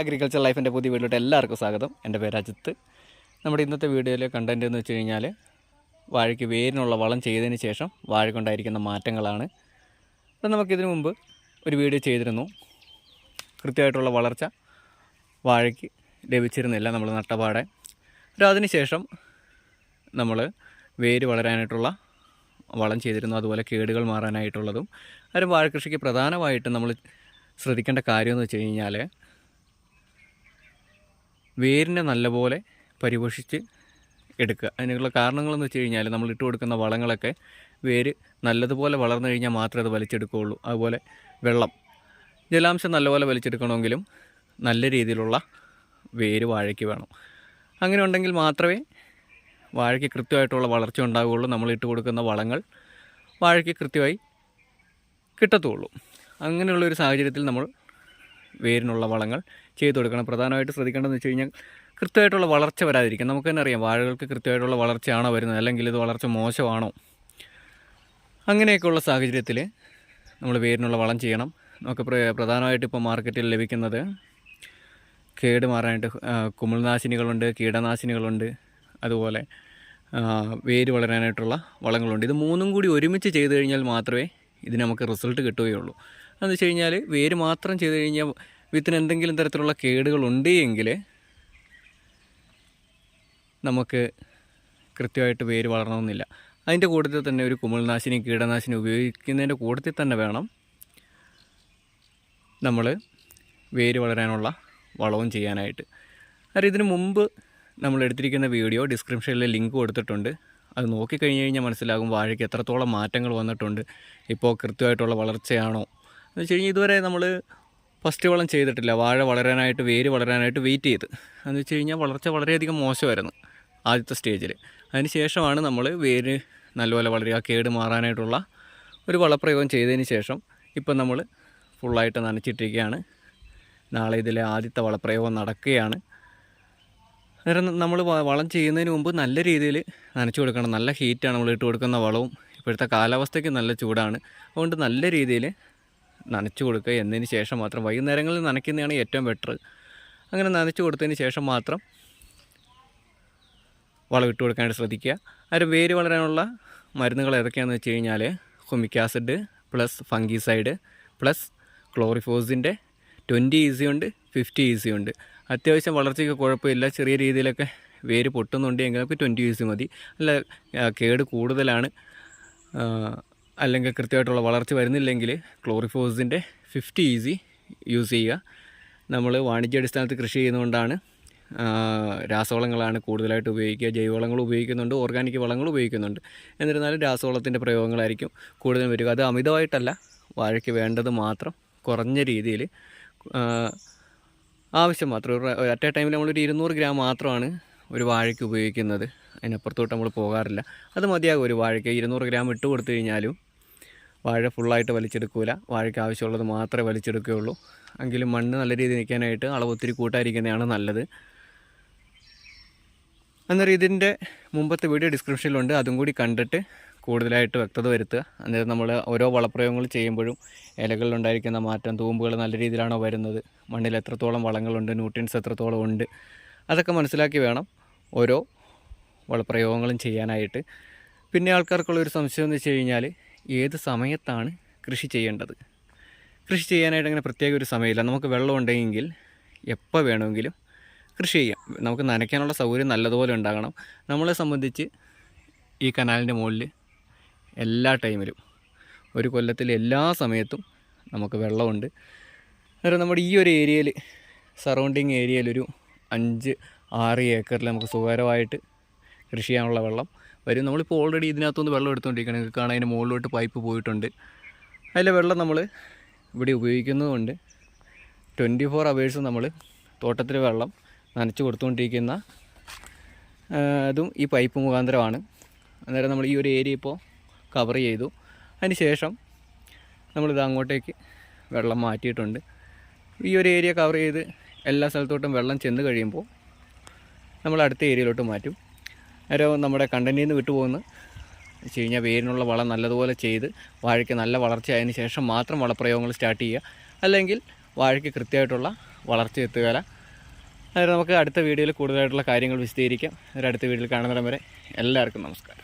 Agriculture ലൈഫിന്റെ പുതിയ വീഡിയോട്ട് എല്ലാവർക്കും സ്വാഗതം. എന്റെ പേര് അജിത്ത്. നമ്മുടെ ഇന്നത്തെ വീഡിയോയിലെ കണ്ടന്റ് എന്ന് വെച്ച് കഴിഞ്ഞാൽ വാഴയ്ക്ക് വേരിനുള്ള വളം ചെയ്തതിന് ശേഷം വാഴ കൊണ്ടായിരിക്കുന്ന മാറ്റങ്ങളാണ്. അപ്പം നമുക്കിതിനു മുമ്പ് ഒരു വീഡിയോ ചെയ്തിരുന്നു. കൃത്യമായിട്ടുള്ള വളർച്ച വാഴയ്ക്ക് ലഭിച്ചിരുന്നില്ല നമ്മൾ നട്ടപാടെ ഒരു അതിന് ശേഷം നമ്മൾ വേര് വളരാനായിട്ടുള്ള വളം ചെയ്തിരുന്നു. അതുപോലെ കേടുകൾ മാറാനായിട്ടുള്ളതും. അതിന് വാഴക്കൃഷിക്ക് പ്രധാനമായിട്ടും നമ്മൾ ശ്രദ്ധിക്കേണ്ട കാര്യമെന്ന് വെച്ച് കഴിഞ്ഞാൽ വേരിനെ നല്ലപോലെ പരിപോഷിച്ച് എടുക്കുക. അതിനുള്ള കാരണങ്ങളെന്ന് വെച്ച് കഴിഞ്ഞാൽ നമ്മൾ ഇട്ട് കൊടുക്കുന്ന വളങ്ങളൊക്കെ വേര് നല്ലതുപോലെ വളർന്നു കഴിഞ്ഞാൽ മാത്രമേ അത് വലിച്ചെടുക്കുകയുള്ളൂ. അതുപോലെ വെള്ളം. ജലാംശം നല്ലപോലെ വലിച്ചെടുക്കണമെങ്കിലും നല്ല രീതിയിലുള്ള വേര് വാഴയ്ക്ക് വേണം. അങ്ങനെ ഉണ്ടെങ്കിൽ മാത്രമേ വാഴയ്ക്ക് കൃത്യമായിട്ടുള്ള വളർച്ച ഉണ്ടാവുകയുള്ളൂ. നമ്മൾ ഇട്ട് കൊടുക്കുന്ന വളങ്ങൾ വാഴയ്ക്ക് കൃത്യമായി കിട്ടത്തുള്ളൂ. അങ്ങനെയുള്ളൊരു സാഹചര്യത്തിൽ നമ്മൾ വേരിനുള്ള വളങ്ങൾ ചെയ്തു കൊടുക്കണം. പ്രധാനമായിട്ട് ശ്രദ്ധിക്കേണ്ടതെന്ന് വെച്ച് കഴിഞ്ഞാൽ കൃത്യമായിട്ടുള്ള വളർച്ച വരാതിരിക്കും നമുക്ക് തന്നെ അറിയാം വാഴകൾക്ക് കൃത്യമായിട്ടുള്ള വളർച്ചയാണോ വരുന്നത് അല്ലെങ്കിൽ ഇത് വളർച്ച മോശമാണോ? അങ്ങനെയൊക്കെയുള്ള സാഹചര്യത്തിൽ നമ്മൾ വേരിനുള്ള വളം ചെയ്യണം. നമുക്ക് പ്ര- പ്രധാനമായിട്ട് ഇപ്പോൾ മാർക്കറ്റിൽ ലഭിക്കുന്നത് കേട് മാറാനായിട്ട് കുമിൾനാശിനികളുണ്ട് കീടനാശിനികളുണ്ട് അതുപോലെ വേര് വളരാനായിട്ടുള്ള വളങ്ങളുണ്ട്. ഇത് മൂന്നും കൂടി ഒരുമിച്ച് ചെയ്ത് കഴിഞ്ഞാൽ മാത്രമേ ഇതിന് നമുക്ക് റിസൾട്ട് കിട്ടുകയുള്ളൂ. അതെന്ന് വെച്ച് കഴിഞ്ഞാൽ വേര് മാത്രം ചെയ്ത് കഴിഞ്ഞാൽ വിത്തിന് എന്തെങ്കിലും തരത്തിലുള്ള കേടുകളുണ്ട് എങ്കിൽ നമുക്ക് കൃത്യമായിട്ട് വേര് വളരണമെന്നില്ല അതിന്റെ കൂട്ടത്തിൽ തന്നെ ഒരു കുമിൾനാശിനി കീടനാശിനി ഉപയോഗിക്കുന്നതിന്റെ കൂട്ടത്തിൽ തന്നെ വേണം നമ്മൾ വേര് വളരാനുള്ള വളവും ചെയ്യാനായിട്ട്. കാരണം ഇതിനു മുമ്പ് നമ്മൾ എടുത്തിരിക്കുന്ന വീഡിയോ ഡിസ്ക്രിപ്ഷനിൽ ലിങ്ക് കൊടുത്തിട്ടുണ്ട്. അത് നോക്കിക്കഴിഞ്ഞ് കഴിഞ്ഞാൽ മനസ്സിലാകും വാഴയ്ക്ക് എത്രത്തോളം മാറ്റങ്ങൾ വന്നിട്ടുണ്ട്. ഇപ്പോൾ കൃത്യമായിട്ടുള്ള വളർച്ചയാണോ എന്ന് വെച്ച് കഴിഞ്ഞാൽ ഇതുവരെ നമ്മൾ ഫസ്റ്റ് വളം ചെയ്തിട്ടില്ല. വാഴ വളരാനായിട്ട് വേര് വളരാനായിട്ട് വെയിറ്റ് ചെയ്ത്. എന്ന് വെച്ച് കഴിഞ്ഞാൽ വളർച്ച വളരെയധികം മോശമായിരുന്നു ആദ്യത്തെ സ്റ്റേജിൽ അതിന് ശേഷമാണ് നമ്മൾ വേര് നല്ലപോലെ വളരുക കേട് മാറാനായിട്ടുള്ള ഒരു വളപ്രയോഗം ചെയ്തതിന് ശേഷം ഇപ്പം നമ്മൾ ഫുള്ളായിട്ട് നനച്ചിട്ടിരിക്കുകയാണ്. നാളെ ഇതിലെ ആദ്യത്തെ വളപ്രയോഗം നടക്കുകയാണ്. അന്നേരം നമ്മൾ വളം ചെയ്യുന്നതിന് മുമ്പ് നല്ല രീതിയിൽ നനച്ചു കൊടുക്കണം. നല്ല ഹീറ്റാണ് നമ്മൾ ഇട്ട് കൊടുക്കുന്ന വളവും. ഇപ്പോഴത്തെ കാലാവസ്ഥയ്ക്ക് നല്ല ചൂടാണ്. അതുകൊണ്ട് നല്ല രീതിയിൽ നനച്ചു കൊടുക്കുക എന്നതിന് ശേഷം മാത്രം. വൈകുന്നേരങ്ങളിൽ നനയ്ക്കുന്നതാണ് ഏറ്റവും ബെറ്റർ അങ്ങനെ നനച്ചു കൊടുത്തതിന് ശേഷം മാത്രം വളമിട്ട് കൊടുക്കാനായിട്ട് ശ്രദ്ധിക്കുക. അതിന് വേര് വളരാനുള്ള മരുന്നുകൾ ഏതൊക്കെയാണെന്ന് വെച്ച് കഴിഞ്ഞാൽ humic acid plus fungicide plus ക്ലോറിഫോസിന്റെ twenty CC ഉണ്ട് ഫിഫ്റ്റി ഈസി ഉണ്ട്. അത്യാവശ്യം വളർച്ചയ്ക്ക് കുഴപ്പമില്ല. ചെറിയ രീതിയിലൊക്കെ വേര് പൊട്ടുന്നുണ്ട് എങ്കിൽ നമുക്ക് ട്വന്റി ഈസി മതി. അല്ല കേട് കൂടുതലാണ്. അല്ലെങ്കിൽ കൃത്യമായിട്ടുള്ള വളർച്ച വരുന്നില്ലെങ്കിൽ ക്ലോറിഫോസിന്റെ ഫിഫ്റ്റി ഈസി യൂസ് ചെയ്യുക. നമ്മൾ വാണിജ്യാടിസ്ഥാനത്ത് കൃഷി ചെയ്യുന്നതുകൊണ്ടാണ് രാസവളങ്ങളാണ് കൂടുതലായിട്ട് ഉപയോഗിക്കുക. ജൈവവളങ്ങൾ ഉപയോഗിക്കുന്നുണ്ട് ഓർഗാനിക് വളങ്ങൾ ഉപയോഗിക്കുന്നുണ്ട്. എന്നിരുന്നാലും രാസവളത്തിന്റെ പ്രയോഗങ്ങളായിരിക്കും കൂടുതൽ വരിക. അത് അമിതമായിട്ടല്ല വാഴയ്ക്ക് വേണ്ടത് മാത്രം കുറഞ്ഞ രീതിയിൽ ആവശ്യം മാത്രം. ഒരു അറ്റ് എ ടൈമിൽ നമ്മളൊരു ഇരുന്നൂറ് ഗ്രാം മാത്രമാണ് ഒരു വാഴയ്ക്ക് ഉപയോഗിക്കുന്നത്. അതിനപ്പുറത്തോട്ട് നമ്മൾ പോകാറില്ല. അത് മതിയാകും ഒരു വാഴയ്ക്ക്. ഇരുന്നൂറ് ഗ്രാം ഇട്ട് കൊടുത്തു കഴിഞ്ഞാലും വാഴ ഫുള്ളായിട്ട് വലിച്ചെടുക്കില്ല വാഴയ്ക്ക് ആവശ്യമുള്ളത് മാത്രമേ വലിച്ചെടുക്കുകയുള്ളൂ. എങ്കിലും മണ്ണ് നല്ല രീതിയിൽ നിൽക്കാനായിട്ട് അളവ് ഒത്തിരി കൂട്ടായിരിക്കുന്നതാണ് നല്ലത്. അന്നേരം ഇതിന്റെ മുമ്പത്തെ വീഡിയോ ഡിസ്ക്രിപ്ഷനിലുണ്ട്. അതും കൂടി കണ്ടിട്ട് കൂടുതലായിട്ട് വ്യക്തത വരുത്തുക. അന്നേരം നമ്മൾ ഓരോ വളപ്രയോഗങ്ങൾ ചെയ്യുമ്പോഴും ഇലകളിലുണ്ടായിരിക്കുന്ന മാറ്റം തൂമ്പുകൾ നല്ല രീതിയിലാണോ വരുന്നത് മണ്ണിൽ എത്രത്തോളം വളങ്ങളുണ്ട് ന്യൂട്രിയൻസ് എത്രത്തോളം ഉണ്ട് അതൊക്കെ മനസ്സിലാക്കി വേണം ഓരോ വളപ്രയോഗങ്ങളും ചെയ്യാനായിട്ട്. പിന്നെ ആൾക്കാർക്കുള്ള ഒരു സംശയം എന്ന് വെച്ച് കഴിഞ്ഞാൽ ഏത് സമയത്താണ് കൃഷി ചെയ്യേണ്ടത്? കൃഷി ചെയ്യാനായിട്ട് അങ്ങനെ പ്രത്യേക ഒരു സമയമില്ല. നമുക്ക് വെള്ളം ഉണ്ടെങ്കിൽ എപ്പോൾ വേണമെങ്കിലും കൃഷി ചെയ്യാം. നമുക്ക് നനയ്ക്കാനുള്ള സൗകര്യം നല്ലതുപോലെ ഉണ്ടാകണം. നമ്മളെ സംബന്ധിച്ച് ഈ കനാലിന്റെ മുകളിൽ എല്ലാ ടൈമിലും ഒരു കൊല്ലത്തിൽ എല്ലാ സമയത്തും നമുക്ക് വെള്ളമുണ്ട്. അന്നേരം നമ്മുടെ ഈ ഒരു ഏരിയയിൽ സറൗണ്ടിങ് ഏരിയയിലൊരു അഞ്ച് ആറ് ഏക്കറിൽ നമുക്ക് സുഖകരമായിട്ട് കൃഷി ചെയ്യാനുള്ള വെള്ളം വരും. നമ്മളിപ്പോൾ ഓൾറെഡി ഇതിനകത്തുനിന്ന് വെള്ളം എടുത്തുകൊണ്ടിരിക്കുകയാണ് നിങ്ങൾക്ക് കാണാൻ അതിന് മുകളിലോട്ട് പൈപ്പ് പോയിട്ടുണ്ട്. അതിലെ വെള്ളം നമ്മൾ ഇവിടെ ഉപയോഗിക്കുന്നതുകൊണ്ട് ട്വന്റി ഫോർ അവേഴ്സ് നമ്മൾ തോട്ടത്തിൽ വെള്ളം നനച്ച് കൊടുത്തുകൊണ്ടിരിക്കുന്ന അതും ഈ പൈപ്പ് മുഖാന്തരമാണ്. അന്നേരം നമ്മൾ ഈ ഒരു ഏരിയ ഇപ്പോൾ കവർ ചെയ്തു. അതിന് ശേഷം നമ്മളിത് അങ്ങോട്ടേക്ക് വെള്ളം മാറ്റിയിട്ടുണ്ട്. ഈ ഒരു ഏരിയ കവർ ചെയ്ത് എല്ലാ സ്ഥലത്തോട്ടും വെള്ളം ചെന്ന് കഴിയുമ്പോൾ നമ്മൾ അടുത്ത ഏരിയയിലോട്ട് മാറ്റും. അന്നേരം നമ്മുടെ കണ്ടന്റിൽ നിന്ന് വിട്ടുപോകുന്നു. വെച്ച് കഴിഞ്ഞാൽ വേരിനുള്ള വളം നല്ലതുപോലെ ചെയ്ത് വാഴയ്ക്ക് നല്ല വളർച്ച ആയതിന് ശേഷം മാത്രം വളപ്രയോഗങ്ങൾ സ്റ്റാർട്ട് ചെയ്യുക. അല്ലെങ്കിൽ വാഴയ്ക്ക് കൃത്യമായിട്ടുള്ള വളർച്ച എത്തുകയില്ല അതായത് നമുക്ക് അടുത്ത വീഡിയോയിൽ കൂടുതലായിട്ടുള്ള കാര്യങ്ങൾ വിശദീകരിക്കാം. ഒരു അടുത്ത വീഡിയോയിൽ കാണുന്നിടം വരെ എല്ലാവർക്കും നമസ്കാരം.